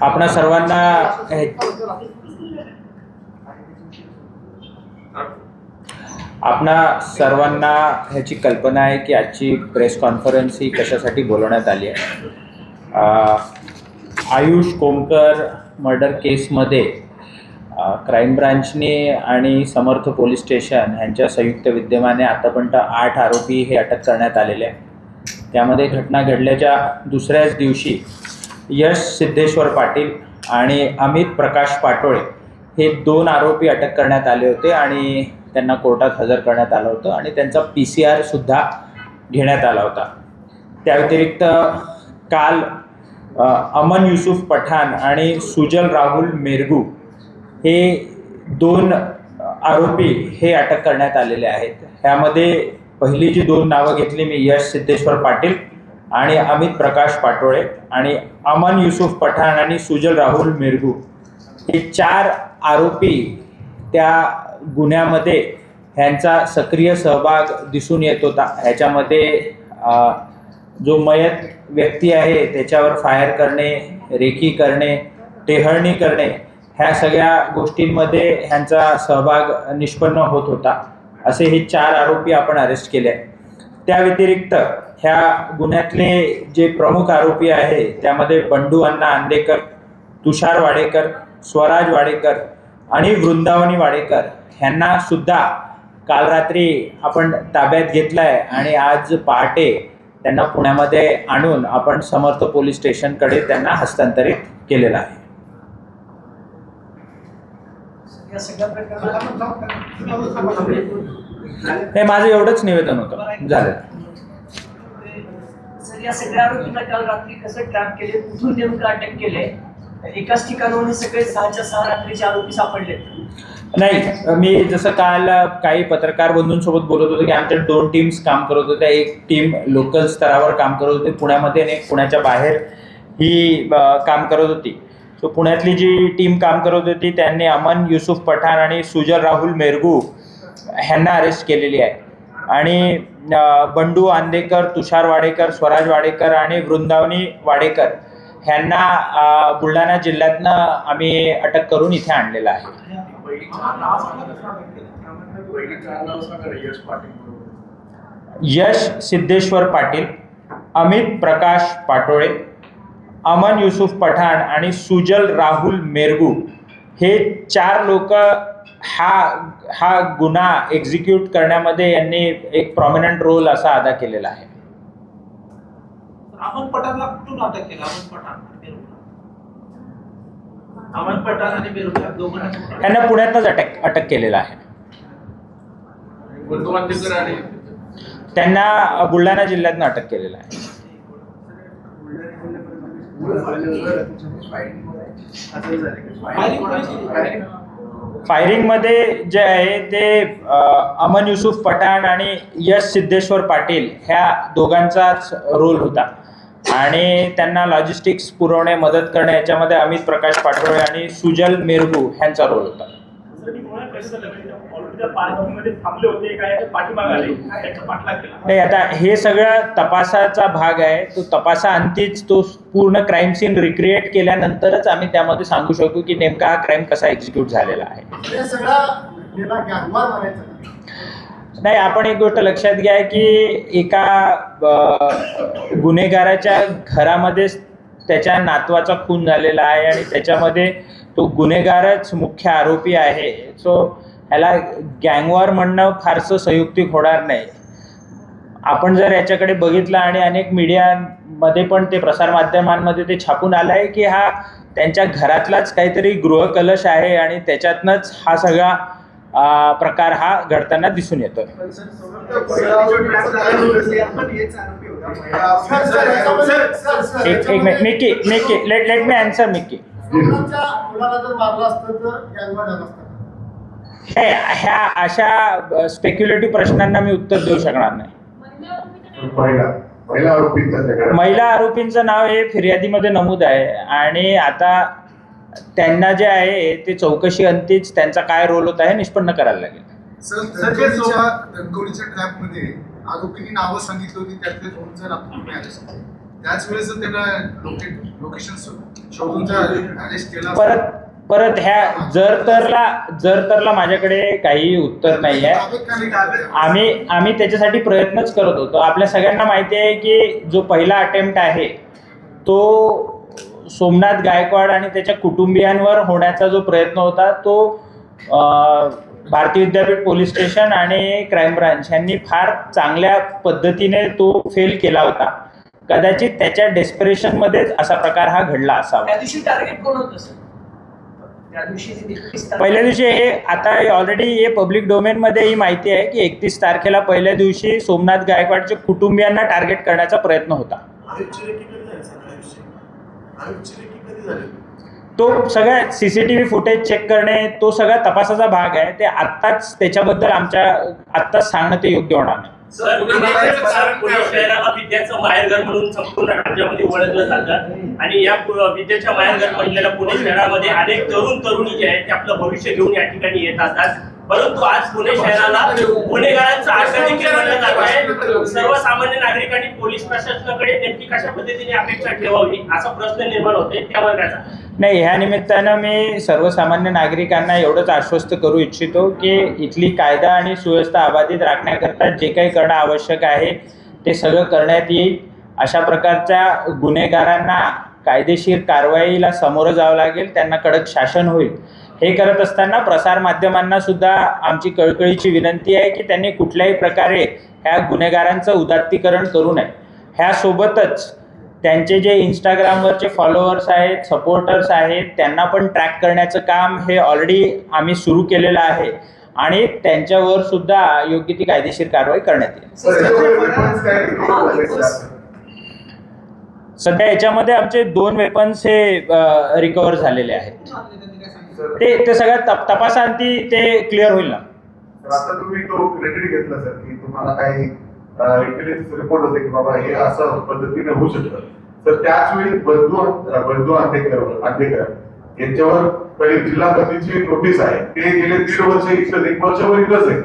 आपणा सर्वांना हे- आपणा सर्वांना ह्याची कल्पना आहे की आजची प्रेस कॉन्फरन्स ही कशासाठी बोलवण्यात आली आहे. आयुष कोमकर मर्डर केसमध्ये क्राईम ब्रांचने आणि समर्थ पोलीस स्टेशन यांच्या संयुक्त विद्यमाने आतापर्यंत आठ आरोपी हे अटक करण्यात आलेले आहे त्यामध्ये घटना घडल्याच्या दुसऱ्याच दिवशी यश सिद्धेश्वर पाटील आणि अमित प्रकाश पाटोळे हे दोन आरोपी अटक करण्यात आले होते आणि त्यांना कोर्टात हजर करण्यात आलं होतं आणि त्यांचा पी सी आरसुद्धा घेण्यात आला होता. त्या व्यतिरिक्त काल अमन युसुफ पठाण आणि सुजल राहुल मेरगू हे दोन आरोपी हे अटक करण्यात आलेले आहेत. ह्यामध्ये पहिली जी दोन नावं घेतली मी यश सिद्धेश्वर पाटील आणि अमित प्रकाश पाटोळे आणि अमन युसुफ पठाण आणि सुजल राहुल मिरगू. हे चार आरोपी त्या गुन्ह्यामध्ये ह्यांचा सक्रिय सहभाग दिसून येत होता. ह्याच्यामध्ये जो मयत व्यक्ती आहे त्याच्यावर फायर करणे रेखी करणे टेहळणी करणे ह्या सगळ्या गोष्टींमध्ये ह्यांचा सहभाग निष्पन्न होत होता. असे हे चार आरोपी आपण अरेस्ट केले आहेत. त्या व्यतिरिक्त ह्या गुन्ह्यातले जे प्रमुख आरोपी आहे त्यामध्ये बंडू अण्णा आंदेकर तुषार वाडेकर स्वराज वाडेकर आणि वृंदावनी वाडेकर ह्यांना सुद्धा काल रात्री आपण ताब्यात घेतलाय आणि आज पहाटे त्यांना पुण्यामध्ये आणून आपण समर्थ पोलीस स्टेशनकडे त्यांना हस्तांतरित केलेलं आहे. या सगळ्या प्रकरणात हे माझं एवढंच निवेदन होतं. झालं. सर या सगळ्या आरोपींना काल रात्री कसं ट्रॅप केले कुठून नेमकं अटक केले एकाच ठिकाणाहून सगळे सहाच्या सहा रात्रीचे आरोपी सापडले. नाही मी जसं काल काही पत्रकार बंधूंसोबत बोलत होतो की आमच्या दोन टीम्स काम करत होत्या एक टीम लोकल स्तरावर काम करत होती. पुण्यामध्ये आणि एक पुण्याच्या बाहेर ही काम करत होती. सो पुण्यातली जी टीम काम करत होती त्यांनी अमन युसुफ पठाण आणि सुजल राहुल मेरगू ह्यांना अरेस्ट केलेली आहे. आणि बंडू आंदेकर तुषार वाडेकर स्वराज वाडेकर आणि वृंदावनी वाडेकर ह्यांना बुलढाणा जिल्ह्यातनं आम्ही अटक करून इथे आणलेलं आहे. यश सिद्धेश्वर पाटील अमित प्रकाश पाटोळे अमन युसुफ पठाण आणि सुजल राहुल मेरगू हे चार लोक हा हा गुन्हा एक्झिक्यूट करण्यामध्ये यांनी एक प्रॉमिनंट रोल असा अदा केलेला आहे. अमन पठाणला कुठून अटक केलं? अमन पठाण आणि मेरुला अमन पठाण आणि मेरुला दोघांना कुठून अटक यांना पुण्यातच अटक अटक केलेलं आहे. त्यांना बुलढाणा जिल्ह्यातनं अटक केलेलं आहे? फायरिंगमध्ये जे आहे ते अमन युसुफ पठाण आणि यश सिद्धेश्वर पाटील ह्या दोघांचाच रोल होता. आणि त्यांना लॉजिस्टिक्स पुरवणे मदत करणे याच्यामध्ये अमित प्रकाश पाटोळे आणि सुजल मेरगू ह्यांचा रोल होता. नाही आता हे सगळं तपासाचा भाग आहे. तो तपासा अंतीच तो पूर्ण क्राईम सीन रिक्रिएट केल्यानंतरच आम्ही त्यामध्ये सांगू शकू की नेमका हा क्राईम कसा एक्झिक्यूट झालेला आहे. नाही आपण एक गोष्ट लक्षात घ्या की एका गुन्हेगाराच्या घरामध्येच त्याच्या नातवाचा खून झालेला आहे आणि त्याच्यामध्ये तो गुन्हेगारच मुख्य आरोपी आहे. सो ह्याला गँगवॉर म्हणणं फारसं संयुक्तिक होणार नाही. आपण जर याच्याकडे बघितलं आणि अनेक मीडियामध्ये पण ते प्रसारमाध्यमांमध्ये ते छापून आलं आहे की हा त्यांच्या घरातलाच काहीतरी गृहकलश आहे आणि त्याच्यातनंच हा सगळा प्रकार हा घडताना दिसून येतो एक minute Mickey Mickey let let me answer Mickey ह्या अशा स्पेक्युलेटिव्ह प्रश्नांना मी उत्तर देऊ शकणार नाही. पहिला पहिला आरोपींचा त्याकडे महिला आरोपींचं नाव हे फिर्यादीमध्ये नमूद आहे आणि आता त्यांना जे आहे ते चौकशी अंतीच त्यांचा काय रोल होता हे निष्पन्न करायला लागेल. आरोपींनी नावं सांगितली होती त्यातले दोन त्याच वेळेस त्यांना लोकेशन शोधून. परत परत ह्या जर तरला जर तरला माझ्याकडे काही उत्तर नाही आहे आम्ही आम्ही त्याच्यासाठी प्रयत्नच करत होतो. आपल्या सगळ्यांना माहिती आहे की जो पहिला अटेम्प्ट आहे तो सोमनाथ गायकवाड आणि त्याच्या कुटुंबियांवर होण्याचा जो प्रयत्न होता तो भारतीय विद्यापीठ पोलीस स्टेशन आणि क्राईम ब्रांच यांनी फार चांगल्या पद्धतीने तो फेल केला होता. कदाचित त्याच्या डेस्परेशनमध्येच असा प्रकार हा घडला असावा. त्या दिवशी टार्गेट कोण होतं सर त्या दिवशी जे 31 तारखेला- पहिल्या दिवशी हे आता ऑलरेडी हे पब्लिक डोमेनमध्ये ही माहिती आहे की एकतीस तारखेला पहिल्या दिवशी सोमनाथ गायकवाडच्या कुटुंबियांना टार्गेट करण्याचा प्रयत्न होता. तो सगळ्या C C T V footage check करणे तो सगळा तपासाचा भाग आहे. ते आत्ताच त्याच्याबद्दल आमच्या आत्ताच सांगणं ते योग्य होणार नाही. सर विद्याचं माहेरघर म्हणून संपूर्ण राज्यामध्ये ओळखलं जातं. आणि या विद्याच्या माहेरघर म्हणलेल्या पुणे शहरामध्ये अनेक तरुण तरुणी जे आहेत ते आपलं भविष्य घेऊन या ठिकाणी येत असतात. परंतु आज पुणे शहराला गुन्हेगारांचं आशा देखील म्हणलं जात आहे सर्वसामान्य नागरिकांनी पोलीस प्रशासनाकडे नेमकी कशा पद्धतीने अपेक्षा ठेवावी असा प्रश्न निर्माण होते त्या वर्गाचा नाही ह्या निमित्तानं मी सर्वसामान्य नागरिकांना एवढंच आश्वस्त करू इच्छितो की इथली कायदा आणि सुव्यवस्था अबाधित राखण्याकरता जे काही करणं आवश्यक आहे ते सगळं करण्यात येईल. अशा प्रकारच्या गुन्हेगारांना कायदेशीर कारवाईला सामोरं जावं लागेल. त्यांना कडक शासन होईल. हे करत असताना प्रसारमाध्यमांना सुद्धा आमची कळकळीची विनंती आहे की त्यांनी कुठल्याही प्रकारे ह्या गुन्हेगारांचं उदात्तीकरण करू नये. ह्यासोबतच त्यांचे जे इंस्टाग्रामवरचे फॉलोअर्स आहेत सपोर्टर्स आहेत त्यांना पण ट्रॅक करण्याचं काम हे ऑलरेडी आम्ही सुरू केलेलं आहे आणि त्यांच्यावर सुद्धा योग्य ती कायदेशीर कारवाई करण्यात येईल? सध्या याच्यामध्ये आमचे दोन वेपन्स हे रिकवर झालेले आहेत. ते ते सगळ्या तप तपासांती ते क्लिअर होईल ना. तर आता तुम्ही तो क्रेडिट घेतला सर की तुम्हाला काही इंटेलिजन्स रिपोर्ट होते की बाबा हे असं पद्धतीने होऊ शकतं. तर त्याच वेळी बंधू बंधू आंबेडकर आंबेडकर यांच्यावर पहिली जिल्हा पतीची नोटीस आहे. ते गेले दीड वर्ष इथं एक वर्षभर इथंच आहे.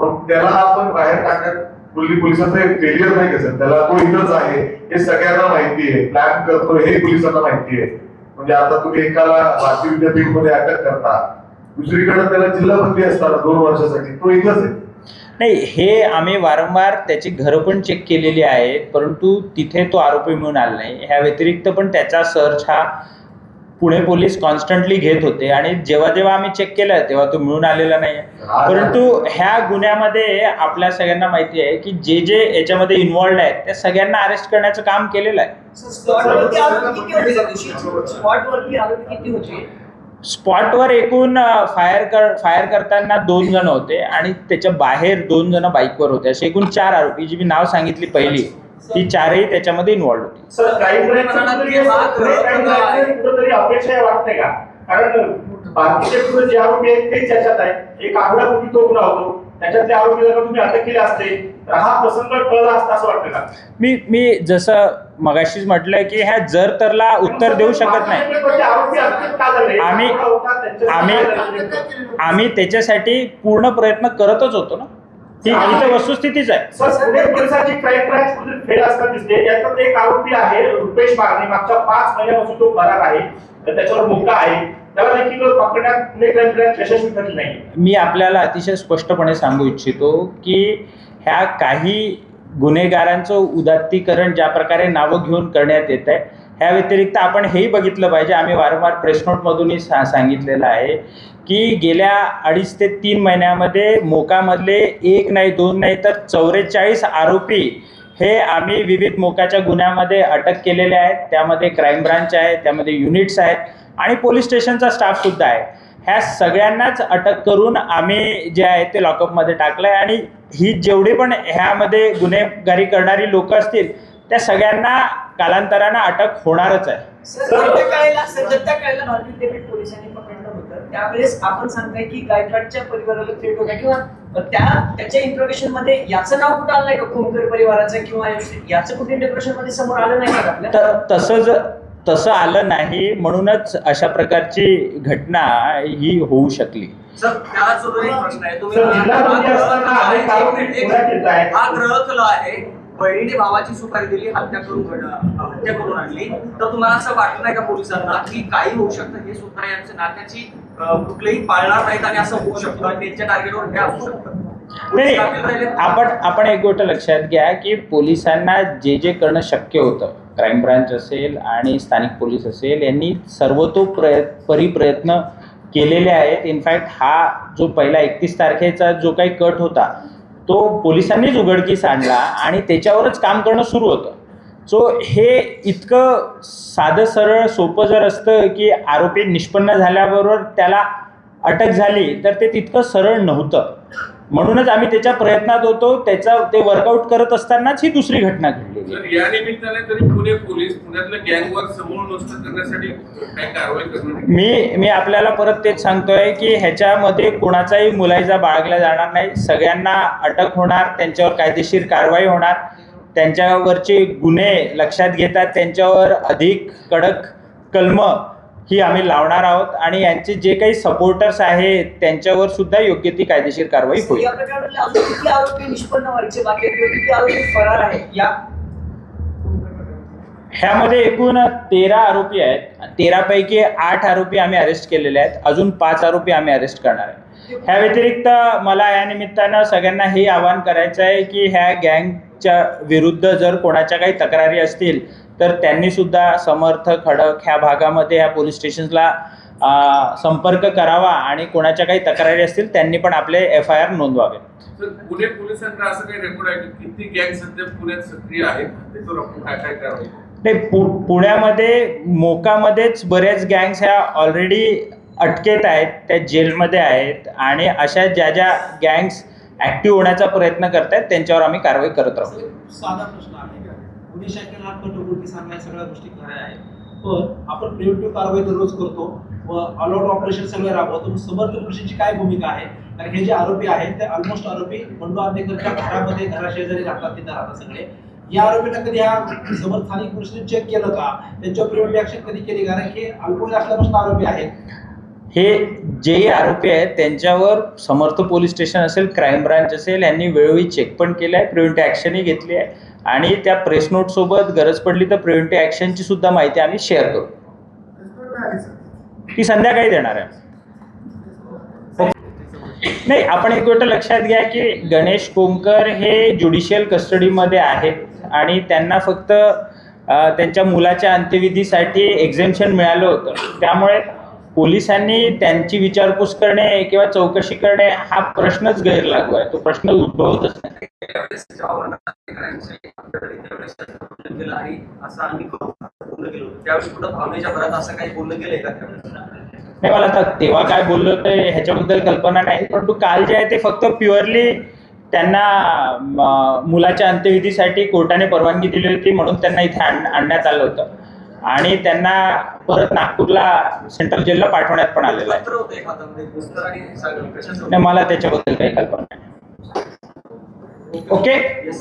मग त्याला आपण बाहेर टाकण्यात दिल्ली पोलिसांचं एक फेलियर नाही का सर? त्याला तो इथंच आहे. हे सगळ्यांना माहिती आहे. प्लॅन करतो हे पोलिसांना माहिती आहे. म्हणजे आता तुम्ही एकाला भारतीय विद्यापीठमध्ये अटक करता दुसरीकडे त्याला जिल्हा बंदी असतात दोन वर्षासाठी. तो इथंच आहे. नाही हे आम्ही वारंवार त्याची घरं पण चेक केलेली आहेत परंतु तिथे तो आरोपी मिळून आला नाही. ह्या व्यतिरिक्त पण त्याचा सर्च हा पुणे पोलीस कॉन्स्टंटली घेत होते आणि जेव्हा जेव्हा आम्ही चेक केलं तेव्हा तो मिळून आलेला नाही परंतु ह्या गुन्ह्यामध्ये आपल्या सगळ्यांना माहिती आहे की जे जे याच्यामध्ये इन्व्हॉल्ड आहेत त्या सगळ्यांना अरेस्ट करण्याचं काम केलेलं आहे. स्पॉटवर एकूण फायर कर फायर करताना दोन जण होते आणि त्याच्या बाहेर दोन जण बाईकवर होते. असे एकूण चार आरोपी जी मी नाव सांगितली पहिली. ती चारही त्याच्यामध्ये इन्व्हॉल्ड होती. सर काही कुठेतरी अपेक्षा वाटते का? कारण बाकीचे पुढे जे आरोपी आहेत ते त्याच्यात आहे एक आगळा कुठे तो गुन्हा होतो. त्याच्यातले आरोपी जर का तुम्ही अटक केले असते तर हा प्रसंग कळला असता असं वाटतं का? मी मी जसं मगाशीच म्हटलंय की ह्या जर तरला उत्तर देऊ शकत नाही. आम्ही- आम्ही- आम्ही त्याच्यासाठी पूर्ण प्रयत्न करतच होतो ना. ही इथं वस्तुस्थितीच आहे. सर पुणे पोलिसांची क्राईम ब्रांच फेल असताना दिसते. याच्यात एक आरोपी आहे रुपेश बागणे. मागच्या पाच महिन्यापासून तो फरार आहे तर त्याच्यावर मुक्का आहे. त्याला देखील पकडण्यात पुणे क्राईम ब्रांच यशस्वी ठरली नाही. मी आपल्याला अतिशय स्पष्टपणे सांगू इच्छितो की ह्या काही गुन्हेगारांचं उदात्तीकरण ज्या प्रकारे नावं घेऊन करण्यात येत आहे या व्यतिरिक्त आपण हेही बघितलं पाहिजे आम्ही वारंवार प्रेस नोटमधूनही सा सांगितलेलं आहे की गेल्या अडीच ते तीन महिन्यामध्ये मोकामधले एक नाही दोन नाही तर चौवेचाळीस आरोपी हे आम्ही विविध मोकाच्या गुन्ह्यामध्ये अटक केलेले आहेत. त्यामध्ये क्राईम ब्रांच आहे त्यामध्ये युनिट्स आहेत आणि पोलीस स्टेशनचा स्टाफसुद्धा आहे. ह्या सगळ्यांनाच अटक करून आम्ही जे आहे ते लॉकअपमध्ये टाकलं आहे आणि ही जेवढी पण ह्यामध्ये गुन्हेगारी करणारी लोकं असतील त्या सगळ्यांना कालांतरानं अटक होणारच आहे. भारतीय विद्यापीठ पोलिसांनी पकडलं होतं. त्यावेळेस आपण सांगताय की गायकवाडच्या परिवाराला थ्रेट होता किंवा त्या त्याच्या इंट्रोगेशनमध्ये याचं नाव कुठं आलं नाही का खोमकर परिवाराचं किंवा याचं कुठे इंट्रोगेशनमध्ये समोर आलं नाही का आपल्या तर तसं ज तसं आलं नाही. म्हणूनच अशा प्रकारची घटना ही होऊ शकली. हा ग्रह कला आहे. बहिणीने भावाची सुपारी दिली हत्या करून हत्या करून आणली. तर तुम्हाला असं वाटत नाही का पोलिसांना की काही होऊ शकतं? हे सुद्धा यांच्या नात्याची कुठलेही पाळणार नाहीत आणि असं होऊ शकतं? आणि त्यांच्या टार्गेटवर हे असू शकतं. आपण आपण एक गोष्ट लक्षात घ्या की पोलिसांना जे जे करणं शक्य होतं क्राईम ब्रांच असेल आणि स्थानिक पोलीस असेल यांनी सर्वतोप्र परी प्रयत्न केलेले आहेत. इनफॅक्ट हा जो पहिला एकतीस तारखेचा जो काही कट होता तो पोलिसांनीच उघडकीस आणला आणि त्याच्यावरच काम करणं सुरू होतं. सो हे इतकं साधं सरळ सोपं जर असतं की आरोपी निष्पन्न झाल्याबरोबर त्याला अटक झाली तर ते तितकं सरळ नव्हतं. म्हणूनच आम्ही त्याच्या प्रयत्नात होतो त्याचा ते वर्कआउट करत असतानाच ही दुसरी घटना घडलेली. तर या निमित्ताने तरी पुणे पोलीस करण्यासाठी मी मी आपल्याला परत तेच सांगतोय की ह्याच्यामध्ये कोणाचाही मुलायजा बाळगला जाणार नाही. सगळ्यांना अटक होणार त्यांच्यावर कायदेशीर कारवाई होणार. त्यांच्यावरचे गुन्हे लक्षात घेतात त्यांच्यावर अधिक कडक कलम ही आम्ही लावणार आहोत आणि यांचे जे काही सपोर्टर्स आहेत त्यांच्यावर सुद्धा योग्य ती कायदेशीर कारवाई होईल. या प्रकरणातले अजून किती आरोपी निष्पन्न व्हायचे बाकी आहेत? किंवा किती आरोपी फरार आहेत? या ह्यामध्ये एकूण तेरा आरोपी आहेत. तेरापैकी आठ आरोपी आम्ही अरेस्ट केलेले आहेत. अजून पाच आरोपी आम्ही अरेस्ट करणार आहे ह्या व्यतिरिक्त मला या निमित्तानं सगळ्यांना हे आवाहन करायचं आहे की ह्या गँगच्या विरुद्ध जर कोणाच्या काही तक्रारी असतील तर त्यांनी सुद्धा समर्थ खडक ह्या भागामध्ये ह्या पोलीस स्टेशन्सला संपर्क करावा आणि कोणाच्या काही तक्रारी असतील त्यांनी पण आपले एफ आय आर नोंदवावे. पुणे पोलिसांना असं काही रेकॉर्ड आहे की किती गँग सध्या पुण्यात सक्रिय आहेत? त्याच्यावर आपण काय काय कारवाई करू? नाही पु पुण्यामध्ये मोकामध्येच बऱ्याच गँग्स ह्या ऑलरेडी अटकेत आहेत त्या जेलमध्ये आहेत आणि अशा ज्या ज्या गँग्स ॲक्टिव्ह होण्याचा प्रयत्न करत आहेत त्यांच्यावर आम्ही कारवाई करत राहू. साधा प्रश्न आहे. पोलीस शाखेला कटोकटी सांगा या सगळ्या गोष्टी खऱ्या आहेत. पण आपण प्रिव्हेंटिव्ह कारवाई दररोज करतो व ऑलआउट ऑपरेशन सगळे राबवतो. समर्थ कृषीची काय भूमिका आहे? कारण हे जे आरोपी आहेत ते ऑलमोस्ट आरोपी बंडू आंबेकरच्या घरामध्ये घराशेजारी राहतात तिथे राहतात सगळे. या आरोपींना कधी ह्या समर्थ स्थानिक पोलिसांनी चेक केलं का? त्यांच्यावर प्रिव्हेंटिव्ह ऍक्शन कधी केली? कारण हे अल्पवयीन असल्यापासून आरोपी आहेत. हे जेही आरोपी आहेत त्यांच्यावर समर्थ पोलीस स्टेशन असेल क्राईम ब्रांच असेल यांनी वेळोवेळी चेक पण केलं आहे प्रिव्हेंटिव्ह ॲक्शनही घेतली आहे. आणि त्या प्रेस नोटसोबत गरज पडली तर प्रिव्हेंटिव्ह ॲक्शनची सुद्धा माहिती आम्ही शेअर करू. ती संध्याकाळी देणार आहे. नाही आपण एक गोष्ट लक्षात घ्या की गणेश कोमकर हे ज्युडिशियल कस्टडीमध्ये आहेत आणि त्यांना फक्त त्यांच्या मुलाच्या अंत्यविधीसाठी एक्झेम्शन मिळालं होतं. त्यामुळे पोलिसांनी त्यांची विचारपूस करणे किंवा चौकशी करणे हा प्रश्नच गैरलागू आहे. तो प्रश्न उद्भवतच नाही. त्यावेळेस केलं आणि असं आम्ही करू असं बोललं गेलं होतं. त्यावेळेस कुठं भावनेच्या भरात असं काही बोललं गेलंय का त्यावेळेस नाही मला आता तेव्हा काय बोललो ते ह्याच्याबद्दल कल्पना नाही परंतु काल जे आहे ते फक्त प्युअरली त्यांना मुलाच्या अंत्यविधीसाठी कोर्टाने परवानगी दिली होती म्हणून त्यांना इथे आण आणण्यात आलं होतं आणि त्यांना परत नागपूरला सेंट्रल जेलला पाठवण्यात पण आलेलं आहे? नाही मला त्याच्याबद्दल काही कल्पना नाही okay? Yes,